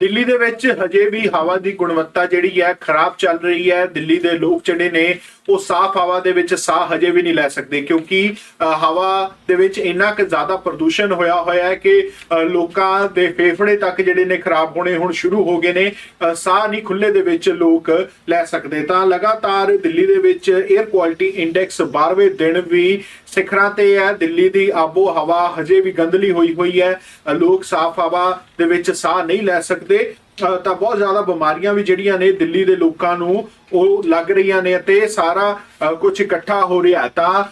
ਦਿੱਲੀ ਦੇ ਵਿੱਚ ਹਜੇ ਵੀ ਹਵਾ ਦੀ ਗੁਣਵੱਤਾ ਜਿਹੜੀ ਹੈ ਖਰਾਬ ਚੱਲ ਰਹੀ ਹੈ। ਦਿੱਲੀ ਦੇ ਲੋਕ ਜਿਹੜੇ ਨੇ, ਉਹ ਸਾਫ਼ ਹਵਾ ਦੇ ਵਿੱਚ ਸਾਹ ਹਜੇ ਵੀ ਨਹੀਂ ਲੈ ਸਕਦੇ ਕਿਉਂਕਿ ਹਵਾ ਦੇ ਵਿੱਚ ਇੰਨਾ ਕਿ ਜ਼ਿਆਦਾ ਪ੍ਰਦੂਸ਼ਣ ਹੋਇਆ ਹੋਇਆ ਹੈ ਕਿ ਲੋਕਾਂ ਦੇ ਫੇਫੜੇ ਤੱਕ ਜਿਹੜੇ ਨੇ ਖਰਾਬ ਹੋਣੇ ਹੁਣ ਸ਼ੁਰੂ ਹੋ ਗਏ ਨੇ। ਸਾਹ ਨਹੀਂ ਖੁੱਲੇ ਦੇ ਵਿੱਚ ਲੋਕ ਲੈ ਸਕਦੇ। ਤਾਂ ਲਗਾਤਾਰ ਦਿੱਲੀ ਦੇ ਵਿੱਚ 에ਅਰ ਕੁਆਲਿਟੀ ਇੰਡੈਕਸ 12ਵੇਂ ਦਿਨ ਵੀ ਸਿਖਰਾਂ ਤੇ ਹੈ। ਦਿੱਲੀ ਦੀ ਆਬੋ ਹਵਾ ਹਜੇ ਵੀ ਗੰਦਲੀ ਹੋਈ ਹੋਈ ਹੈ। ਲੋਕ ਸਾਫ਼ ਹਵਾ ਦੇ ਵਿੱਚ ਸਾਹ ਨਹੀਂ ਲੈ ਸਕਦੇ। ਅ, ਤਾਂ ਬਹੁਤ ਜ਼ਿਆਦਾ ਬਿਮਾਰੀਆਂ ਵੀ ਜਿਹੜੀਆਂ ਨੇ ਦਿੱਲੀ ਦੇ ਲੋਕਾਂ ਨੂੰ ਉਹ ਲੱਗ ਰਹੀਆਂ ਨੇ ਅਤੇ ਸਾਰਾ ਕੁਝ ਇਕੱਠਾ ਹੋ ਰਿਹਾ ਤਾਂ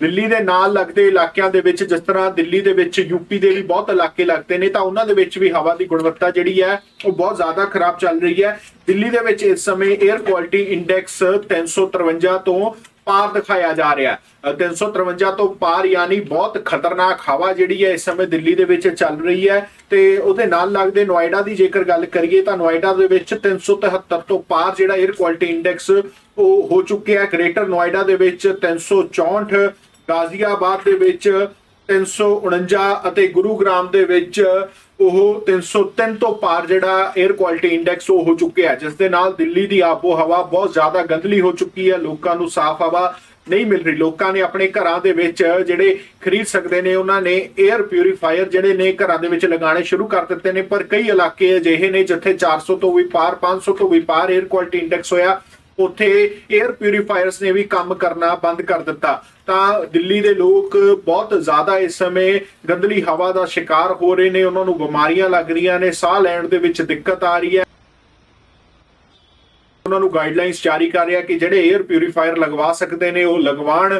ਦਿੱਲੀ ਦੇ ਨਾਲ ਲੱਗਦੇ ਇਲਾਕਿਆਂ ਦੇ ਵਿੱਚ ਜਿਸ ਤਰ੍ਹਾਂ ਦਿੱਲੀ ਦੇ ਵਿੱਚ ਯੂਪੀ ਦੇ ਵੀ ਬਹੁਤ ਇਲਾਕੇ ਲੱਗਦੇ ਨੇ ਤਾਂ ਉਹਨਾਂ ਦੇ ਵਿੱਚ ਵੀ ਹਵਾ ਦੀ ਗੁਣਵੱਤਾ ਜਿਹੜੀ ਹੈ ਉਹ ਬਹੁਤ ਜ਼ਿਆਦਾ ਖਰਾਬ ਚੱਲ ਰਹੀ ਹੈ। ਦਿੱਲੀ ਦੇ ਵਿੱਚ ਇਸ ਸਮੇਂ 에ਅਰ ਕੁਆਲਿਟੀ ਇੰਡੈਕਸ 353 ਤੋਂ ਪਾਰ ਦਿਖਾਇਆ ਜਾ ਰਿਹਾ ਹੈ। ਅ, 353 ਤੋਂ ਪਾਰ ਯਾਨੀ ਬਹੁਤ ਖਤਰਨਾਕ ਹਵਾ ਜਿਹੜੀ ਹੈ ਇਸ ਸਮੇਂ ਦਿੱਲੀ ਦੇ ਵਿੱਚ ਚੱਲ ਰਹੀ ਹੈ ਤੇ ਉਹਦੇ ਨਾਲ ਲੱਗਦੇ ਨੋਇਡਾ ਦੀ ਜੇਕਰ ਗੱਲ ਕਰੀਏ ਤਾਂ ਨੋਇਡਾ ਦੇ ਵਿੱਚ 373 ਤੋਂ ਪਾਰ ਜਿਹੜਾ 에ਅਰ ਕੁਆਲਿਟੀ ਇੰਡੈਕਸ ਉਹ ਹੋ ਚੁੱਕਿਆ ਹੈ। ਗ੍ਰੇਟਰ ਨੋਇਡਾ ਦੇ ਵਿੱਚ 364 ਗਾਜ਼ੀਆਬਾਦ ਦੇ ਵਿੱਚ 349 ਅਤੇ ਗੁਰੂਗ੍ਰਾਮ ਦੇ ਵਿੱਚ ਉਹ 303 ਤੋਂ ਪਾਰ ਜਿਹੜਾ 에ਅਰ ਕੁਆਲਿਟੀ ਇੰਡੈਕਸ ਉਹ ਹੋ ਚੁੱਕਿਆ ਜਿਸ ਦੇ ਨਾਲ ਦਿੱਲੀ ਦੀ ਆਪੋ ਹਵਾ ਬਹੁਤ ਜ਼ਿਆਦਾ ਗੰਦਲੀ ਹੋ ਚੁੱਕੀ ਹੈ, ਲੋਕਾਂ ਨੂੰ ਸਾਫ਼ ਹਵਾ ਨਹੀਂ ਮਿਲ ਰਹੀ। ਲੋਕਾਂ ਨੇ ਆਪਣੇ ਘਰਾਂ ਦੇ ਵਿੱਚ ਜਿਹੜੇ ਖਰੀਦ ਸਕਦੇ ਨੇ, ਉਹਨਾਂ ਨੇ 에ਅਰ ਪਿਉਰੀਫਾਇਰ ਜਿਹੜੇ ਨੇ ਘਰਾਂ ਦੇ ਵਿੱਚ ਲਗਾਉਣੇ ਸ਼ੁਰੂ ਕਰ ਦਿੱਤੇ ਨੇ, ਪਰ ਕਈ ਇਲਾਕੇ ਅਜਿਹੇ ਨੇ ਜਿੱਥੇ 400 ਤੋਂ ਵੀ ਪਾਰ 500 ਤੋਂ ਵੀ ਪਾਰ 에ਅਰ ਕੁਆਲਿਟੀ ਇੰਡੈਕਸ ਹੋਇਆ। ਉੱਥੇ 에ਅਰ ਪਿਊਰੀਫਾਇਰਸ ਨੇ ਵੀ ਕੰਮ ਕਰਨਾ ਬੰਦ ਕਰ ਦਿੱਤਾ। ਤਾਂ ਦਿੱਲੀ ਦੇ ਲੋਕ ਬਹੁਤ ਜ਼ਿਆਦਾ ਇਸ ਸਮੇਂ ਗੰਦਲੀ ਹਵਾ ਦਾ ਸ਼ਿਕਾਰ ਹੋ ਰਹੇ ਨੇ, ਉਹਨਾਂ ਨੂੰ ਬਿਮਾਰੀਆਂ ਲੱਗ ਰਹੀਆਂ ਨੇ, ਸਾਹ ਲੈਣ ਦੇ ਵਿੱਚ ਦਿੱਕਤ ਆ ਰਹੀ ਹੈ। ਉਹਨਾਂ ਨੂੰ ਗਾਈਡਲਾਈਨਸ ਜਾਰੀ ਕਰ ਰਿਹਾ ਕਿ ਜਿਹੜੇ 에ਅਰ ਪਿਊਰੀਫਾਇਰ ਲਗਵਾ ਸਕਦੇ ਨੇ, ਉਹ ਲਗਵਾਣ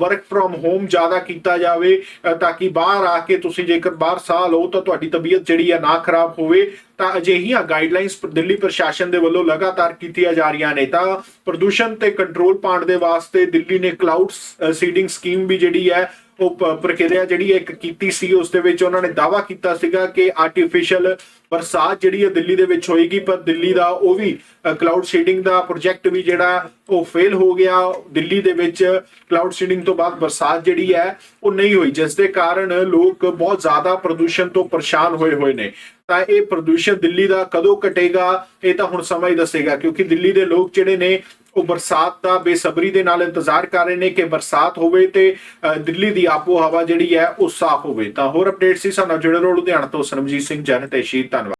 ਵਰਕ ਫਰੋਮ ਹੋਮ ਜ਼ਿਆਦਾ ਕੀਤਾ ਜਾਵੇ ਤਾਂ ਕਿ ਬਾਹਰ ਆ ਕੇ ਤੁਸੀਂ ਜੇਕਰ ਬਾਹਰ ਸਾਹ ਲਓ ਤਾਂ ਤੁਹਾਡੀ ਤਬੀਅਤ ਜਿਹੜੀ ਹੈ ਨਾ ਖਰਾਬ ਹੋਵੇ, ਤਾਂ ਅਜਿਹੀਆਂ ਗਾਈਡਲਾਈਨਸ ਦਿੱਲੀ ਪ੍ਰਸ਼ਾਸਨ ਦੇ ਵੱਲੋਂ ਲਗਾਤਾਰ ਕੀਤੀਆਂ ਜਾ ਰਹੀਆਂ ਨੇ। ਤਾਂ ਪ੍ਰਦੂਸ਼ਣ ਤੇ ਕੰਟਰੋਲ ਪਾਉਣ ਦੇ ਵਾਸਤੇ ਦਿੱਲੀ ਨੇ ਕਲਾਊਡ ਸੀਡਿੰਗ ਸਕੀਮ ਵੀ ਜਿਹੜੀ ਹੈ, ਉਹ ਪ੍ਰਕਿਰਿਆ ਜਿਹੜੀ ਹੈ ਇੱਕ ਕੀਤੀ ਸੀ, ਉਸ ਦੇ ਵਿੱਚ ਉਹਨਾਂ ਨੇ ਦਾਵਾ ਕੀਤਾ ਸੀਗਾ ਕਿ ਆਰਟੀਫੀਸ਼ੀਅਲ ਬਰਸਾਤ ਜਿਹੜੀ ਹੈ ਦਿੱਲੀ ਦੇ ਵਿੱਚ ਹੋਏਗੀ, ਪਰ ਦਿੱਲੀ ਦਾ ਉਹ ਵੀ ਕਲਾਊਡ ਸ਼ੇਡਿੰਗ ਦਾ ਪ੍ਰੋਜੈਕਟ ਵੀ ਜਿਹੜਾ, ਉਹ ਫੇਲ ਹੋ ਗਿਆ। ਦਿੱਲੀ ਦੇ ਵਿੱਚ ਕਲਾਊਡ ਸ਼ੇਡਿੰਗ ਤੋਂ ਬਾਅਦ ਬਰਸਾਤ ਜਿਹੜੀ ਹੈ, ਉਹ ਨਹੀਂ ਹੋਈ, ਜਿਸ ਦੇ ਕਾਰਨ ਲੋਕ ਬਹੁਤ ਜ਼ਿਆਦਾ ਪ੍ਰਦੂਸ਼ਣ ਤੋਂ ਪਰੇਸ਼ਾਨ ਹੋਏ ਹੋਏ ਨੇ। ਤਾਂ ਇਹ ਪ੍ਰਦੂਸ਼ਣ ਦਿੱਲੀ ਦਾ ਕਦੋਂ ਘਟੇਗਾ, ਇਹ ਤਾਂ ਹੁਣ ਸਮਾਂ ਹੀ ਦੱਸੇਗਾ, ਕਿਉਂਕਿ ਦਿੱਲੀ ਦੇ ਲੋਕ ਜਿਹੜੇ ਨੇ, ਉਹ ਬਰਸਾਤ ਦਾ ਬੇਸਬਰੀ ਦੇ ਨਾਲ ਇੰਤਜ਼ਾਰ ਕਰ ਰਹੇ ਨੇ ਕਿ ਬਰਸਾਤ ਹੋਵੇ ਤੇ ਦਿੱਲੀ ਦੀ ਆਪੋ ਹਵਾ ਜਿਹੜੀ ਹੈ, ਉਹ ਸਾਫ਼ ਹੋਵੇ। ਤਾਂ ਹੋਰ ਅਪਡੇਟ ਸੀ ਸਾਨੂੰ ਜੁੜੇ ਰਹੋ ਲੁਧਿਆਣਾ ਤੋਂ ਸਰਮਜੀਤ ਸਿੰਘ, ਜਨ ਤੇ